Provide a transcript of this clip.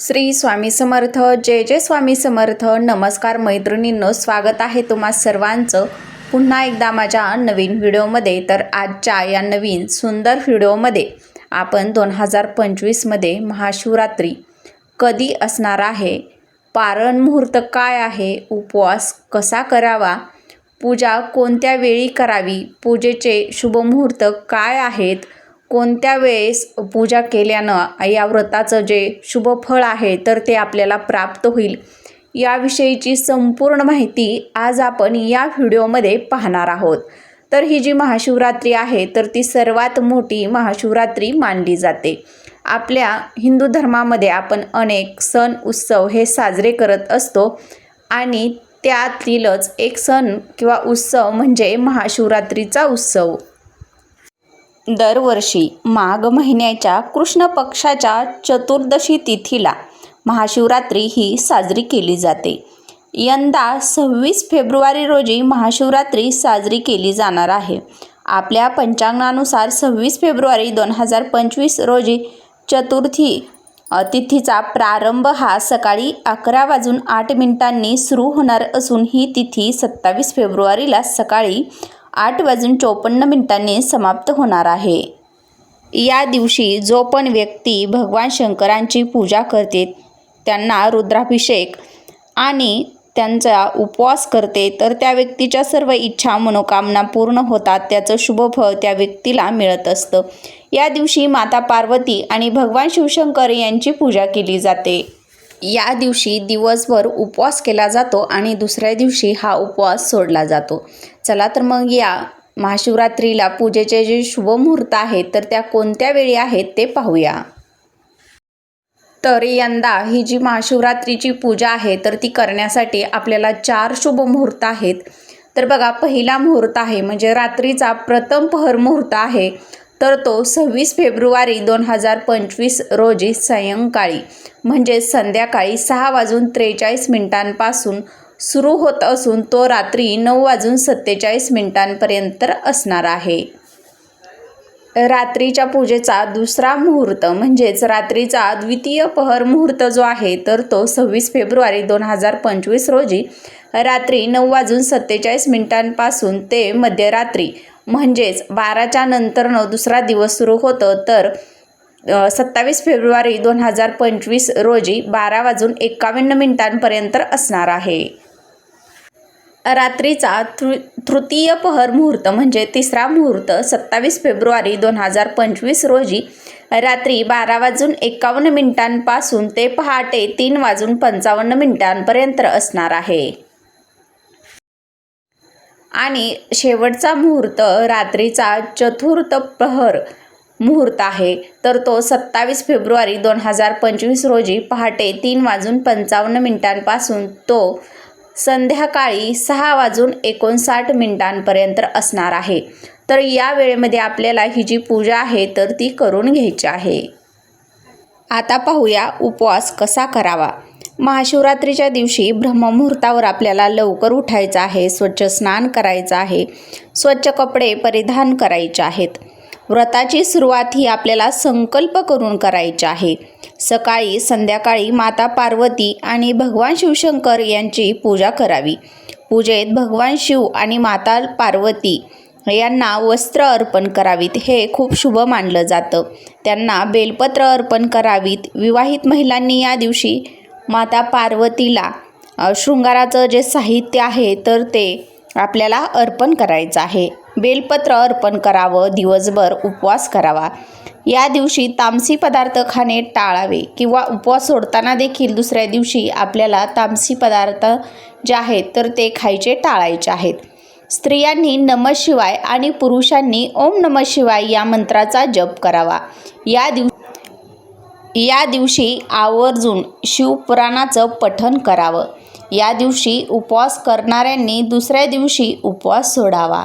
श्री स्वामी समर्थ जय जय स्वामी समर्थ नमस्कार मैत्रिणींनो स्वागत आहे तुम्हा सर्वांचं पुन्हा एकदा माझ्या नवीन व्हिडिओमध्ये. तर आजच्या या नवीन सुंदर व्हिडिओमध्ये आपण दोन हजार पंचवीसमध्ये महाशिवरात्री कधी असणार आहे पारण मुहूर्त काय आहे उपवास कसा करावा पूजा कोणत्या वेळी करावी पूजेचे शुभमुहूर्त काय आहेत कोणत्या वेळेस पूजा केल्यानं या व्रताचं जे शुभ फळ आहे तर ते आपल्याला प्राप्त होईल. याविषयीची संपूर्ण माहिती आज आपण या व्हिडिओमध्ये पाहणार आहोत. तर ही जी महाशिवरात्री आहे तर ती सर्वात मोठी महाशिवरात्री मानली जाते. आपल्या हिंदू धर्मामध्ये आपण अनेक सण उत्सव हे साजरे करत असतो आणि त्यातीलच एक सण किंवा उत्सव म्हणजे महाशिवरात्रीचा उत्सव. दरवर्षी माघ महिन्याच्या कृष्ण पक्षाच्या चतुर्दशी तिथीला महाशिवरात्री ही साजरी केली जाते. यंदा सव्वीस फेब्रुवारी रोजी महाशिवरात्री साजरी केली जाणार आहे. आपल्या पंचांगानुसार सव्वीस फेब्रुवारी दोन हजार पंचवीस रोजी चतुर्थी तिथीचा प्रारंभ हा सकाळी अकरा वाजून आठ मिनिटांनी सुरू होणार असून ही तिथी सत्तावीस फेब्रुवारीला सकाळी आठ वाजून चोपन्न मिनिटांनी समाप्त होणार आहे. या दिवशी जो पण व्यक्ती भगवान शंकरांची पूजा करते त्यांना रुद्राभिषेक आणि त्यांचा उपवास करते तर त्या व्यक्तीच्या सर्व इच्छा मनोकामना पूर्ण होतात. त्याचं शुभफळ त्या व्यक्तीला मिळत असतं. या दिवशी माता पार्वती आणि भगवान शिवशंकर यांची पूजा केली जाते. या दिवशी दिवसभर उपवास केला जातो आणि दुसऱ्या दिवशी हा उपवास सोडला जातो. चला तर मग या महाशिवरात्रीला पूजेचे जे शुभमुहूर्त आहेत तर त्या कोणत्या वेळी आहेत ते पाहूया. तर यंदा ही जी महाशिवरात्रीची पूजा आहे तर ती करण्यासाठी आपल्याला चार शुभ मुहूर्त आहेत. तर बघा पहिला मुहूर्त आहे म्हणजे रात्रीचा प्रथम पहर मुहूर्त आहे. तर तो सव्वीस फेब्रुवारी दोन हजार पंचवीस रोजी सायंकाळी म्हणजे संध्याकाळी सहा वाजून त्रेचाळीस मिनिटांपासून सुरू होत असून तो रात्री नऊ वाजून सत्तेचाळीस मिनिटांपर्यंत असणार आहे. रात्रीच्या पूजेचा दुसरा मुहूर्त म्हणजेच रात्रीचा द्वितीय पहर मुहूर्त जो आहे तर तो सव्वीस फेब्रुवारी दोन हजार पंचवीस रोजी रात्री नऊ वाजून सत्तेचाळीस मिनिटांपासून ते मध्यरात्री म्हणजेच बाराच्या नंतरनं दुसरा दिवस सुरू होतं तर सत्तावीस फेब्रुवारी दोन हजार पंचवीस रोजी बारा वाजून एकावन्न मिनिटांपर्यंत असणार आहे. रात्रीचा तृ तृतीय पहर मुहूर्त म्हणजे तिसरा मुहूर्त सत्तावीस फेब्रुवारी दोन हजार पंचवीस रोजी रात्री बारा वाजून एकावन्न मिनिटांपासून ते पहाटे तीन वाजून पंचावन्न मिनिटांपर्यंत असणार आहे. आणि शेवटचा मुहूर्त रात्रीचा चतुर्थ प्रहर मुहूर्त आहे. तर तो सत्तावीस फेब्रुवारी दोन हजार पंचवीस रोजी पहाटे तीन वाजून पंचावन्न मिनिटांपासून तो संध्याकाळी सहा वाजून एकोणसाठ मिनिटांपर्यंत असणार आहे. तर या वेळेमध्ये आपल्याला ही जी पूजा आहे तर ती करून घ्यायची आहे. आता पाहूया उपवास कसा करावा. महाशिवरात्रीच्या दिवशी ब्रह्ममुहूर्तावर आपल्याला लवकर उठायचं आहे स्वच्छ स्नान करायचं आहे स्वच्छ कपडे परिधान करायचे आहेत. व्रताची सुरुवात ही आपल्याला संकल्प करून करायची आहे. सकाळी संध्याकाळी माता पार्वती आणि भगवान शिवशंकर यांची पूजा करावी. पूजेत भगवान शिव आणि माता पार्वती यांना वस्त्र अर्पण करावीत हे खूप शुभ मानलं जातं. त्यांना बेलपत्र अर्पण करावीत. विवाहित महिलांनी या दिवशी माता पार्वतीला शृंगाराचं जे साहित्य आहे तर ते आपल्याला अर्पण करायचं आहे. बेलपत्र अर्पण करावं दिवसभर उपवास करावा. या दिवशी तामसी पदार्थ खाणे टाळावे किंवा उपवास सोडताना देखील दुसऱ्या दिवशी आपल्याला तामसी पदार्थ जे आहेत तर ते खायचे टाळायचे आहेत. स्त्रियांनी नमः शिवाय आणि पुरुषांनी ओम नमः शिवाय या मंत्राचा जप करावा. या दिव या दिवशी आवर्जून शिवपुराणाचं पठण करावं. या दिवशी उपवास करणाऱ्यांनी दुसऱ्या दिवशी उपवास सोडावा.